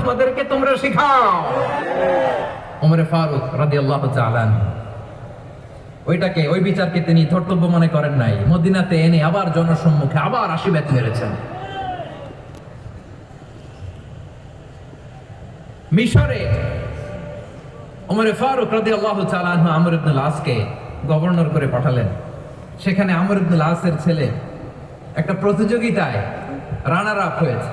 আমাদেরকে তোমরা ওমরে ফারুক ওইটাকে, ওই বিচারকে তিনি ধর্তব্য মনে করেন নাই। মদিনাতে এনে আবার জনসম্মুখে আবার আশীর্বাদ মেরেছেন। মিশরে ওমরে ফারুক আমর ইবনুল আসকে গভর্নর করে পাঠালেন। সেখানে আমর ইবনুল আসের ছেলে একটা প্রতিযোগিতায় রানার আপ হয়েছে।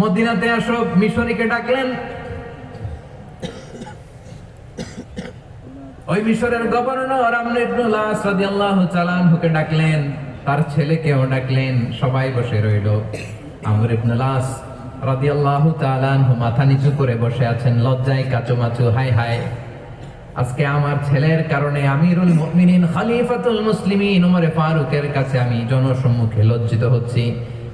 মদিনাতে আসো, মিশরীকে ডাকলেন। ওই মিশরের গভর্নর আমর ডাকলেন। তার ছেলেকেও ডাকলেন। সবাই বসে রইল। আমর রাদিয়াল্লাহু মাথা নিচু করে বসে আছেন, লজ্জায় কাচুমাচু হাই হাই আজকে আমার ছেলের কারণে আমিরুল মুমিনিন, খলিফাতুল মুসলিমিন ওমরে ফারুকের কাছে আমি জনসম্মুখে লজ্জিত হচ্ছি।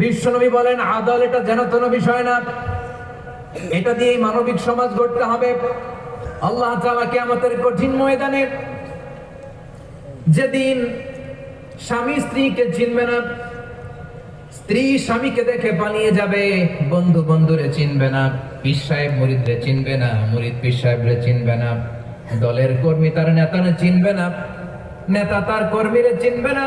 বিশ্বনবী বলেন, আদল এটা যেন তেন বিষয় না। এটা দিয়ে মানবিক সমাজ গড়তে হবে। আল্লাহ তাআলা আমাদের কঠিন ময়দানে যেদিন স্বামী স্ত্রীকে চিনবে না, স্ত্রী স্বামীকে দেখে পালিয়ে যাবে, বন্ধু বন্ধুরে চিনবে না, পীর সাহেব চিনবে না, মুরিদ পীর চিনবে না, দলের কর্মী তার নেতারে চিনবে না, নেতা তার কর্মীরে চিনবে না।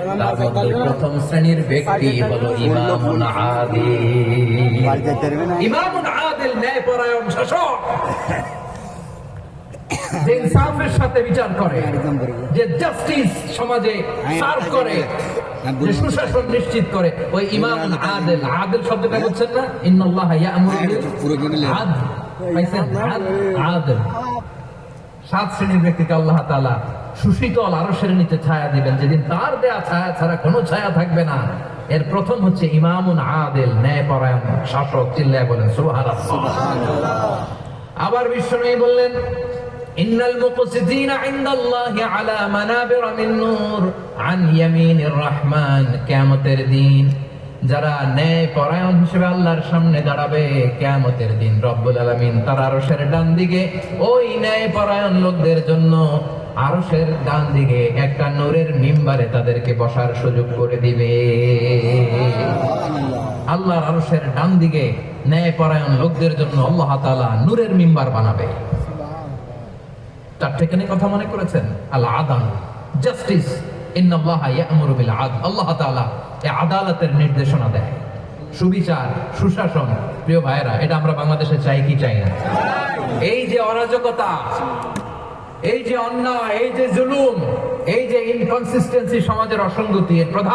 তার মধ্যে প্রথম শ্রেণির ব্যক্তি হলো ইমামুন আদিল। ইমামুন আদিল ন্যায়পরায়ণ শাসক। যে ইনসাফের সাথে বিচার করে যে জাস্টিস সমাজে সার্ভ করে যে সুশাসন নিশ্চিত করে ওই ইমামুন আদিল। আদিল শব্দটা বুঝছেন না? ইন্নাল্লাহ ইয়া'মুরু বিল পাইছেন? আদল সাত শ্রেণির ব্যক্তিকে আল্লাহ তাআলা সুশীতল আরশের নিচে ছায়া দিবেন। যেদিন তার দেয়া ছায়া ছাড়া কোনো ছায়া থাকবে না। এর প্রথম হচ্ছে ইমামুন আদেল ন্যায় পরায়ণ শাসক চিল্লায় বলেন সুবহানাল্লাহ। আবার বিশ্বনবী বললেন ইন্নাল মুকসিতিনা ইনদাল্লাহি আলা মানাবির মিন নূর আন ইয়ামিনির রহমান। কিয়ামতের দিন যারা ন্যায় পরায়ণ হিসেবে আল্লাহর সামনে দাঁড়াবে কিয়ামতের দিন রব্বুল আলামিন তার আরশের ডান দিকে ওই ন্যায় পরায়ণ লোকদের জন্য আরশের ডান দিকে একটা নূরের মিম্বারে তাদেরকে বসার সুযোগ করে দিবে। আল্লাহর আরশের ডান দিকে ন্যায় পরায়ণ লোকদের জন্য আল্লাহ তাআলা নূরের মিম্বার বানাবে। চারটেখানি কথা মনে করেছেন? আল আদান, জাস্টিস, ইন্নাল্লাহা ইয়া'মুরু বিল আদল। আল্লাহ তাআলা এই আদালতের নির্দেশনা দেয়। সুবিচার, সুশাসন, প্রিয় ভাইয়েরা, এটা আমরা বাংলাদেশে চাই কি চাই না? এই যে অরাজকতা এই যে অন্যায় এই যে জুলুম এই যে ইনকনসিস্টেন্সি সমাজের অসঙ্গতি এর প্রধান